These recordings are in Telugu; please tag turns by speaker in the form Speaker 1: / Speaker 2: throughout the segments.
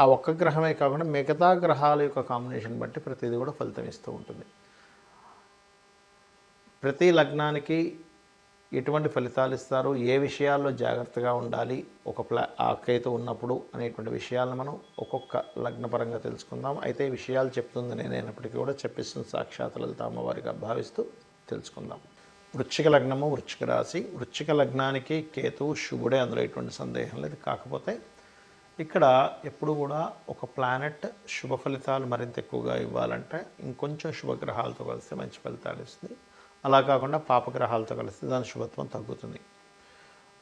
Speaker 1: ఆ ఒక్క గ్రహమే కాకుండా మిగతా గ్రహాల యొక్క కాంబినేషన్ బట్టి ప్రతిదీ కూడా ఫలితం ఇస్తూ ఉంటుంది. ప్రతి లగ్నానికి ఎటువంటి ఫలితాలు ఇస్తారు? ఏ విషయాల్లో జాగ్రత్తగా ఉండాలి? ఒక ప్లా ఆ కేతు ఉన్నప్పుడు అనేటువంటి విషయాలను మనం ఒక్కొక్క లగ్నపరంగా తెలుసుకుందాం. అయితే ఈ విషయాలు చెప్తుంది నేనైనప్పటికీ కూడా చెప్పిస్తున్న సాక్షాత్ లలిత అమ్మవారిగా భావిస్తూ తెలుసుకుందాం. వృచ్చిక లగ్నము వృచ్చిక రాశి. వృచ్చిక లగ్నానికి కేతువు శుభుడే అందులో ఎటువంటి సందేహం లేదు. కాకపోతే ఇక్కడ ఎప్పుడు కూడా ఒక ప్లానెట్ శుభ ఫలితాలు మరింత ఎక్కువగా ఇవ్వాలంటే ఇంకొంచెం శుభగ్రహాలతో కలిస్తే మంచి ఫలితాలు ఇస్తుంది. అలా కాకుండా పాపగ్రహాలతో కలిస్తే దాని శుభత్వం తగ్గుతుంది.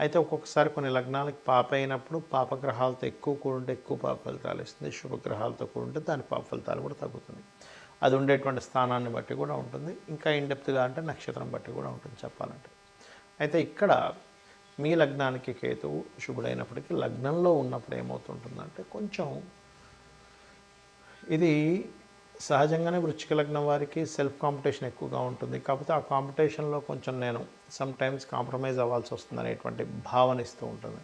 Speaker 1: అయితే ఒక్కొక్కసారి కొన్ని లగ్నాలకు పాప అయినప్పుడు పాపగ్రహాలతో ఎక్కువ కూడుంటే ఎక్కువ పాప ఫలితాలు ఇస్తుంది. శుభగ్రహాలతో కూడుంటే దాని పాప ఫలితాలు కూడా తగ్గుతుంది. అది ఉండేటువంటి స్థానాన్ని బట్టి కూడా ఉంటుంది. ఇంకా ఇండెప్త్గా అంటే నక్షత్రం బట్టి కూడా ఉంటుంది చెప్పాలంటే. అయితే ఇక్కడ మీ లగ్నానికి కేతువు శుభుడైనప్పటికీ లగ్నంలో ఉన్నప్పుడు ఏమవుతుంటుందంటే కొంచెం ఇది సహజంగానే వృచ్చిక లగ్నం వారికి సెల్ఫ్ కాంపిటీషన్ ఎక్కువగా ఉంటుంది. కాకపోతే ఆ కాంపిటీషన్లో కొంచెం నేను సమ్టైమ్స్ కాంప్రమైజ్ అవ్వాల్సి వస్తుంది అనేటువంటి భావన ఇస్తూ ఉంటుంది.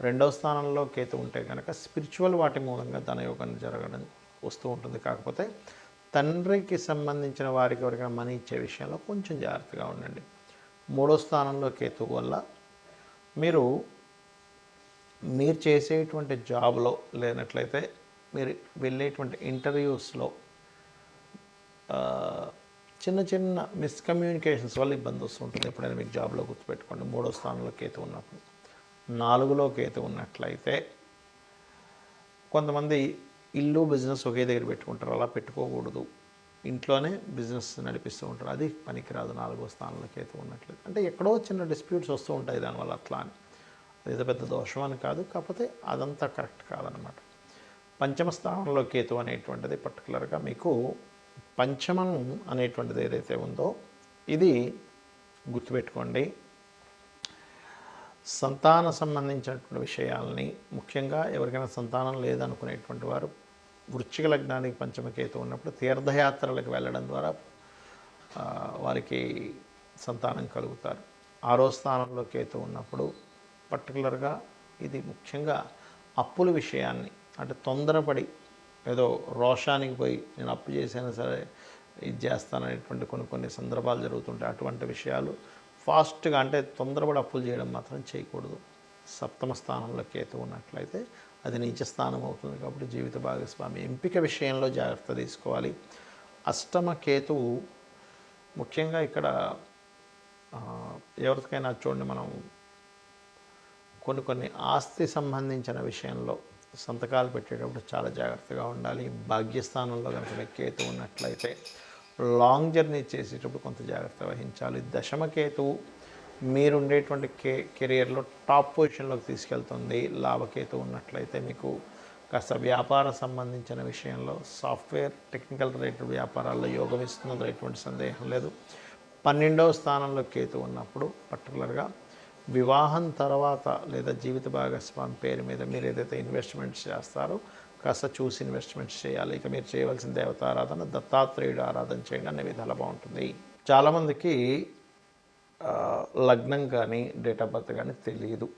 Speaker 1: రెండవ స్థానంలో కేతు ఉంటే కనుక స్పిరిచువల్ వాటి మూలంగా ధనయోగం జరగడం వస్తూ ఉంటుంది. కాకపోతే తండ్రికి సంబంధించిన వారికి ఎవరికైనా మనీ ఇచ్చే విషయంలో కొంచెం జాగ్రత్తగా ఉండండి. మూడో స్థానంలో కేతు వల్ల మీరు మీరు చేసేటువంటి జాబ్లో లేనట్లయితే మీరు వెళ్ళేటువంటి ఇంటర్వ్యూస్లో చిన్న చిన్న మిస్కమ్యూనికేషన్స్ వల్ల ఇబ్బంది వస్తుంటుంది. ఎప్పుడైనా మీకు జాబ్లో గుర్తుపెట్టుకోండి. మూడో స్థానంలో కేతు ఉన్నప్పుడు. నాలుగులో కేతు ఉన్నట్లయితే కొంతమంది ఇల్లు బిజినెస్ ఒకే దగ్గర పెట్టుకుంటారు. అలా పెట్టుకోకూడదు. ఇంట్లోనే బిజినెస్ నడిపిస్తూ ఉంటారు. అది పనికిరాదు నాలుగో స్థానంలో కేతు ఉన్నట్లేదు అంటే ఎక్కడో చిన్న డిస్ప్యూట్స్ వస్తూ ఉంటాయి దానివల్ల అట్లా అని. పెద్ద పెద్ద దోషం అని కాదు కాకపోతే అదంతా కరెక్ట్ కాదనమాట. పంచమ స్థానంలో కేతు అనేటువంటిది పర్టికులర్గా మీకు పంచమం అనేటువంటిది ఏదైతే ఉందో ఇది గుర్తుపెట్టుకోండి. సంతాన సంబంధించినటువంటి విషయాల్ని ముఖ్యంగా ఎవరికైనా సంతానం లేదనుకునేటువంటి వారు వృశ్చిక లగ్నానికి పంచమకేతు ఉన్నప్పుడు తీర్థయాత్రలకు వెళ్ళడం ద్వారా వారికి సంతానం కలుగుతారు. ఆరో స్థానంలో కేతు ఉన్నప్పుడు పర్టికులర్గా ఇది ముఖ్యంగా అప్పుల విషయాన్ని అంటే తొందరపడి ఏదో రోషానికి పోయి నేను అప్పు చేసినా సరే ఇది చేస్తాననేటువంటి కొన్ని కొన్ని సందర్భాలు జరుగుతుంటాయి. అటువంటి విషయాలు ఫాస్ట్గా అంటే తొందరపడి అప్పులు చేయడం మాత్రం చేయకూడదు. సప్తమ స్థానంలో కేతు ఉన్నట్లయితే అది నీచ స్థానం అవుతుంది కాబట్టి జీవిత భాగస్వామి. ఎంపిక విషయంలో జాగ్రత్త తీసుకోవాలి. అష్టమ కేతువు ముఖ్యంగా ఇక్కడ ఎవరికైనా చూడండి మనం కొన్ని కొన్ని ఆస్తి సంబంధించిన విషయంలో సంతకాలు పెట్టేటప్పుడు చాలా జాగ్రత్తగా ఉండాలి. భాగ్యస్థానంలో కనుక మీకు కేతు ఉన్నట్లయితే లాంగ్ జర్నీ చేసేటప్పుడు కొంత జాగ్రత్త వహించాలి. దశమ కేతువు మీరుండేటువంటి కే కెరియర్లో టాప్ పొజిషన్లోకి తీసుకెళ్తుంది. లాభకేతు ఉన్నట్లయితే మీకు కాస్త వ్యాపార సంబంధించిన విషయంలో సాఫ్ట్వేర్ టెక్నికల్ రిలేటెడ్ వ్యాపారాల్లో యోగం ఇస్తున్నదో ఎటువంటి సందేహం లేదు. పన్నెండవ స్థానంలో కేతు ఉన్నప్పుడు పర్టికులర్గా వివాహం తర్వాత లేదా జీవిత భాగస్వామి పేరు మీద మీరు ఏదైతే ఇన్వెస్ట్మెంట్స్ చేస్తారో కాస్త చూసి ఇన్వెస్ట్మెంట్స్ చేయాలి. ఇక మీరు చేయవలసిన దేవతారాధన దత్తాత్రేయుడు ఆరాధన చేయండి అనే విధాలు బాగుంటుంది. చాలామందికి లగ్నం కానీ డేట్ ఆఫ్ బర్త్ కానీ తెలియదు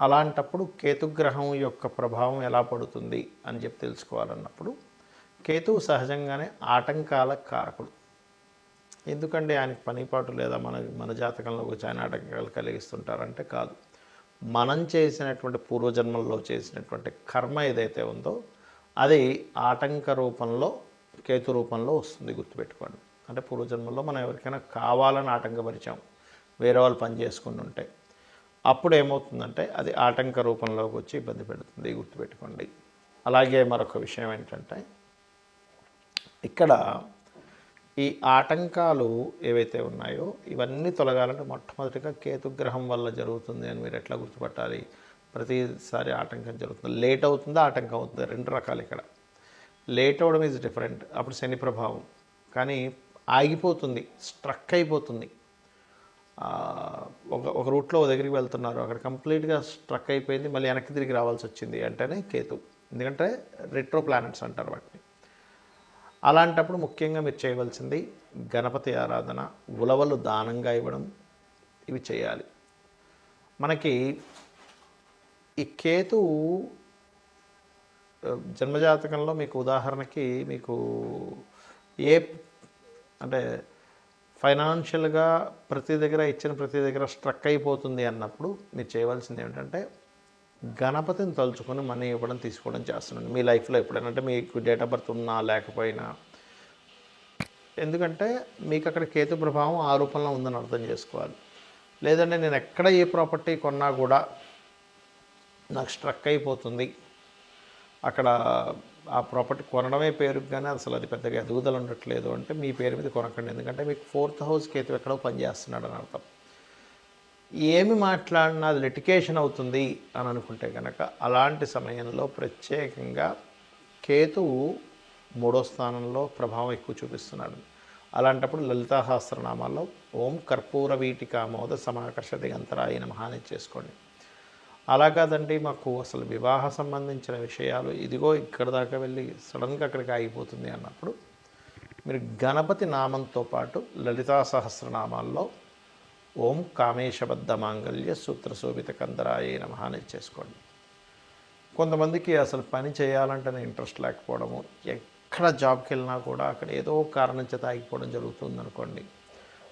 Speaker 1: అలాంటప్పుడు కేతుగ్రహం యొక్క ప్రభావం ఎలా పడుతుంది అని చెప్పి తెలుసుకోవాలన్నప్పుడు కేతువు సహజంగానే ఆటంకాల కారకుడు. ఎందుకంటే ఆయనకి పనిపాటు లేదా మన మన జాతకంలో వచ్చి ఆయన ఆటంకాలు కలిగిస్తుంటారంటే కాదు. మనం చేసినటువంటి పూర్వజన్మల్లో చేసినటువంటి కర్మ ఏదైతే ఉందో అది ఆటంక రూపంలో కేతు రూపంలో వస్తుంది గుర్తుపెట్టుకోండి. అంటే పూర్వజన్మల్లో మనం ఎవరికైనా కావాలని ఆటంకపరిచాం. వేరే వాళ్ళు పని చేసుకుని ఉంటే. అప్పుడు ఏమవుతుందంటే అది ఆటంక రూపంలోకి వచ్చి ఇబ్బంది పెడుతుంది గుర్తుపెట్టుకోండి. అలాగే మరొక విషయం ఏంటంటే ఇక్కడ ఈ ఆటంకాలు ఏవైతే ఉన్నాయో ఇవన్నీ తొలగాలంటే మొట్టమొదటిగా కేతుగ్రహం వల్ల జరుగుతుంది అని మీరు ఎట్లా గుర్తుపట్టాలి? ప్రతిసారి ఆటంకం జరుగుతుంది. లేట్ అవుతుందా ఆటంకం అవుతుందా? రెండు రకాలు ఇక్కడ. లేట్ అవడం ఈజ్ డిఫరెంట్ అప్పుడు శని ప్రభావం. కానీ ఆగిపోతుంది స్ట్రక్ అయిపోతుంది. ఒక ఒక రూట్లో ఒక దగ్గరికి వెళ్తున్నారు. అక్కడ కంప్లీట్గా స్ట్రక్ అయిపోయింది. మళ్ళీ వెనక్కి తిరిగి రావాల్సి వచ్చింది అంటేనే కేతు. ఎందుకంటే రెట్రో ప్లానెట్స్ అంటారు వాటిని. అలాంటప్పుడు ముఖ్యంగా మీరు చేయవలసింది గణపతి ఆరాధన ఉలవలు దానంగా ఇవ్వడం ఇవి చేయాలి. మనకి ఈ కేతు జన్మజాతకంలో మీకు ఉదాహరణకి మీకు ఏ అంటే ఫైనాన్షియల్గా ప్రతి దగ్గర ఇచ్చిన ప్రతి దగ్గర స్ట్రక్ అయిపోతుంది అన్నప్పుడు మీరు చేయవలసింది ఏమిటంటే గణపతిని తలుచుకొని మనీ ఇవ్వడం తీసుకోవడం చేస్తున్నాను. మీ లైఫ్లో ఎప్పుడైనా అంటే మీకు డేట్ ఆఫ్ బర్త్ ఉన్నా లేకపోయినా. ఎందుకంటే మీకు అక్కడ కేతు ప్రభావం ఆ రూపంలో ఉందని అర్థం చేసుకోవాలి. లేదంటే నేను ఎక్కడ ఏ ప్రాపర్టీ కొన్నా కూడా నాకు స్ట్రక్ అయిపోతుంది. అక్కడ ఆ ప్రాపర్టీ కొనడమే పేరుకు కానీ అసలు అది పెద్దగా ఎదుగుదల ఉండట్లేదు అంటే మీ పేరు మీద కొనకండి. ఎందుకంటే మీకు ఫోర్త్ హౌస్ కేతు ఎక్కడో పనిచేస్తున్నాడు అని అర్థం. ఏమి మాట్లాడినా అది లిటికేషన్ అవుతుంది అని అనుకుంటే కనుక అలాంటి సమయంలో ప్రత్యేకంగా కేతువు మూడో స్థానంలో ప్రభావం ఎక్కువ చూపిస్తున్నాడు. అలాంటప్పుడు లలితా సహస్రనామాల్లో ఓం కర్పూర వీటికామోద సమాకర్ష దిగంతరాయ నమహాని చేసుకోండి. అలా కాదండి మాకు అసలు వివాహ సంబంధించిన విషయాలు ఇదిగో ఇక్కడ దాకా వెళ్ళి సడన్గా అక్కడికి ఆగిపోతుంది అన్నప్పుడు మీరు గణపతి నామంతో పాటు లలితా సహస్రనామాల్లో ఓం కామేశబద్ధ మాంగళ్య సూత్ర శోభిత కందరాయ నమహాని అని చేసుకోండి. కొంతమందికి అసలు పని చేయాలంటేనే ఇంట్రెస్ట్ లేకపోవడము ఎక్కడ జాబ్కి వెళ్ళినా కూడా అక్కడ ఏదో కారణం చేత ఆగిపోవడం జరుగుతుంది అనుకోండి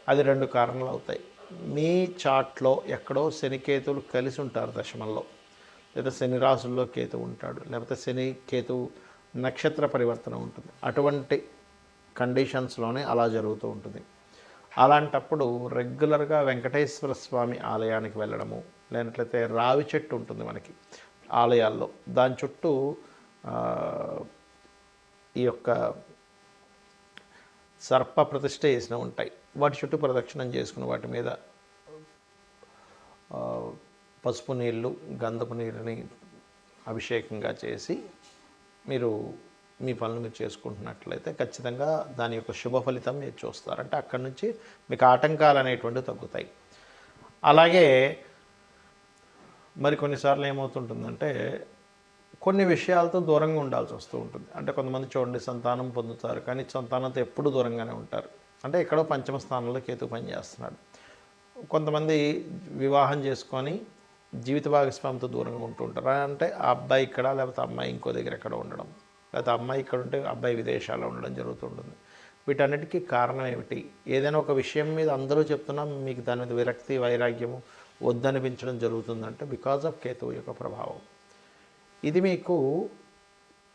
Speaker 1: అది రెండు కారణాలు అవుతాయి. మీ చాట్లో ఎక్కడో శనికేతువులు కలిసి ఉంటారు దశమంలో. లేదా శని రాసుల్లో కేతు ఉంటాడు. లేకపోతే శని కేతు నక్షత్ర పరివర్తన ఉంటుంది. అటువంటి కండిషన్స్లోనే అలా జరుగుతూ ఉంటుంది. అలాంటప్పుడు రెగ్యులర్గా వెంకటేశ్వర స్వామి ఆలయానికి వెళ్ళడము లేనట్లయితే రావి చెట్టు ఉంటుంది మనకి ఆలయాల్లో. దాని చుట్టూ ఈ యొక్క సర్ప ప్రతిష్ట చేసిన ఉంటాయి. వాటి చుట్టూ ప్రదక్షిణం చేసుకుని వాటి మీద పసుపు నీళ్ళు గంధపు నీరుని అభిషేకంగా చేసి మీరు మీ పనులు మీరు చేసుకుంటున్నట్లయితే ఖచ్చితంగా దాని యొక్క శుభ ఫలితం మీరు చూస్తారు. అంటే అక్కడి నుంచి మీకు ఆటంకాలు అనేటువంటివి తగ్గుతాయి. అలాగే మరి కొన్నిసార్లు ఏమవుతుంటుందంటే కొన్ని విషయాలతో దూరంగా ఉండాల్సి వస్తూ ఉంటుంది. అంటే కొంతమంది చూడండి సంతానం పొందుతారు కానీ సంతానంతో ఎప్పుడు దూరంగానే ఉంటారు. అంటే ఎక్కడో పంచమ స్థానంలో కేతు పనిచేస్తున్నాడు కొంతమంది వివాహం చేసుకొని జీవిత భాగస్వామితో దూరంగా ఉంటూ ఉంటారు? అంటే ఆ అబ్బాయి ఇక్కడ లేకపోతే అమ్మాయి ఇంకో దగ్గర ఎక్కడ ఉండడం. లేకపోతే అమ్మాయి ఇక్కడ ఉంటే అబ్బాయి విదేశాల్లో ఉండడం జరుగుతుంటుంది వీటన్నిటికీ కారణం ఏమిటి? ఏదైనా ఒక విషయం మీద అందరూ చెప్తున్నా మీకు దాని మీద విరక్తి వైరాగ్యము వద్దనిపించడం జరుగుతుందంటే బికాజ్ ఆఫ్ కేతువు యొక్క ప్రభావం. ఇది మీకు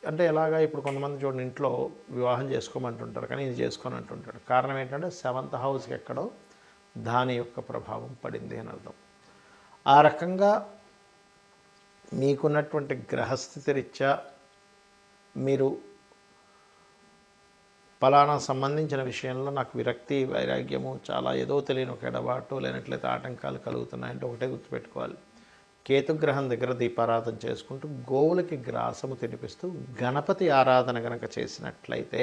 Speaker 1: అంటే ఎలాగా ఇప్పుడు కొంతమంది చూడండి ఇంట్లో వివాహం చేసుకోమంటుంటారు కానీ ఇది చేసుకొని అంటుంటాడు కారణం ఏంటంటే సెవెంత్ హౌస్కి ఎక్కడో దాని యొక్క ప్రభావం పడింది అని అర్థం. ఆ రకంగా మీకున్నటువంటి గ్రహస్థితి రీత్యా మీరు ఫలానా సంబంధించిన విషయంలో నాకు విరక్తి వైరాగ్యము చాలా ఏదో తెలియని ఒక ఎడబాటు లేనట్లయితే ఆటంకాలు కలుగుతున్నాయంటే ఒకటే గుర్తుపెట్టుకోవాలి. కేతుగ్రహం దగ్గర దీపారాధన చేసుకుంటూ గోవులకి గ్రాసము తినిపిస్తూ గణపతి ఆరాధన కనుక చేసినట్లయితే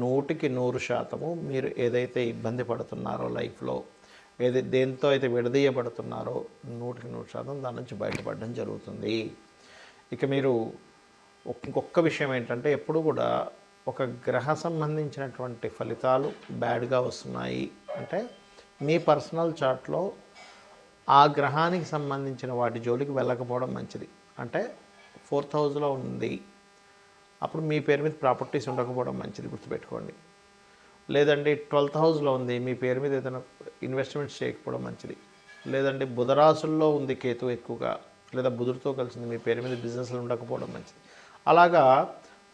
Speaker 1: నూటికి నూరు శాతము మీరు ఏదైతే ఇబ్బంది పడుతున్నారో లైఫ్లో ఏది దేంతో అయితే విడదీయబడుతున్నారో నూటికి నూరు శాతం దాని నుంచి బయటపడడం జరుగుతుంది. ఇక మీరు ఇంకొక విషయం ఏంటంటే ఎప్పుడు కూడా ఒక గ్రహ సంబంధించినటువంటి ఫలితాలు బ్యాడ్గా వస్తున్నాయి. అంటే మీ పర్సనల్ చార్ట్లో ఆ గ్రహానికి సంబంధించిన వాటి జోలికి వెళ్ళకపోవడం మంచిది. అంటే ఫోర్త్ హౌస్లో ఉంది. అప్పుడు మీ పేరు మీద ప్రాపర్టీస్ ఉండకపోవడం మంచిది గుర్తుపెట్టుకోండి. లేదండి ట్వెల్త్ హౌస్లో ఉంది మీ పేరు మీద ఏదైనా ఇన్వెస్ట్మెంట్స్ చేయకపోవడం మంచిది. లేదంటే బుధరాశుల్లో ఉంది కేతు ఎక్కువగా లేదా బుధుడితో కలిసింది మీ పేరు మీద బిజినెస్లు ఉండకపోవడం మంచిది. అలాగా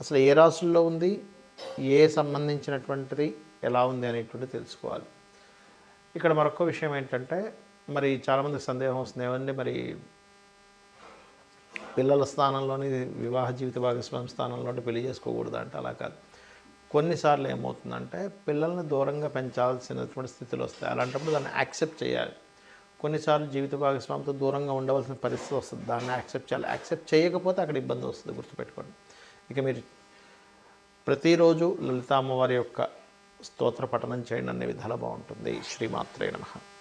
Speaker 1: అసలు ఏ రాశుల్లో ఉంది ఏ సంబంధించినటువంటిది ఎలా ఉంది అనేటువంటిది తెలుసుకోవాలి. ఇక్కడ మరొక విషయం ఏంటంటే మరి చాలామందికి సందేహం వస్తుంది ఏమండి మరి పిల్లల స్థానంలోని వివాహ జీవిత భాగస్వామి స్థానంలోనే పెళ్ళి చేసుకోకూడదు అంటే అలా కాదు. కొన్నిసార్లు ఏమవుతుందంటే పిల్లల్ని దూరంగా పెంచాల్సినటువంటి స్థితిలో వస్తాయి. అలాంటప్పుడు దాన్ని యాక్సెప్ట్ చేయాలి. కొన్నిసార్లు జీవిత భాగస్వామితో దూరంగా ఉండవలసిన పరిస్థితి వస్తుంది. దాన్ని యాక్సెప్ట్ చేయాలి. యాక్సెప్ట్ చేయకపోతే అక్కడ ఇబ్బంది వస్తుంది గుర్తుపెట్టుకోండి. ఇక మీరు ప్రతిరోజు లలిత అమ్మవారి యొక్క స్తోత్ర పఠనం చేయండి. అనే విధాలు బాగుంటుంది. శ్రీమాత్రే నమ.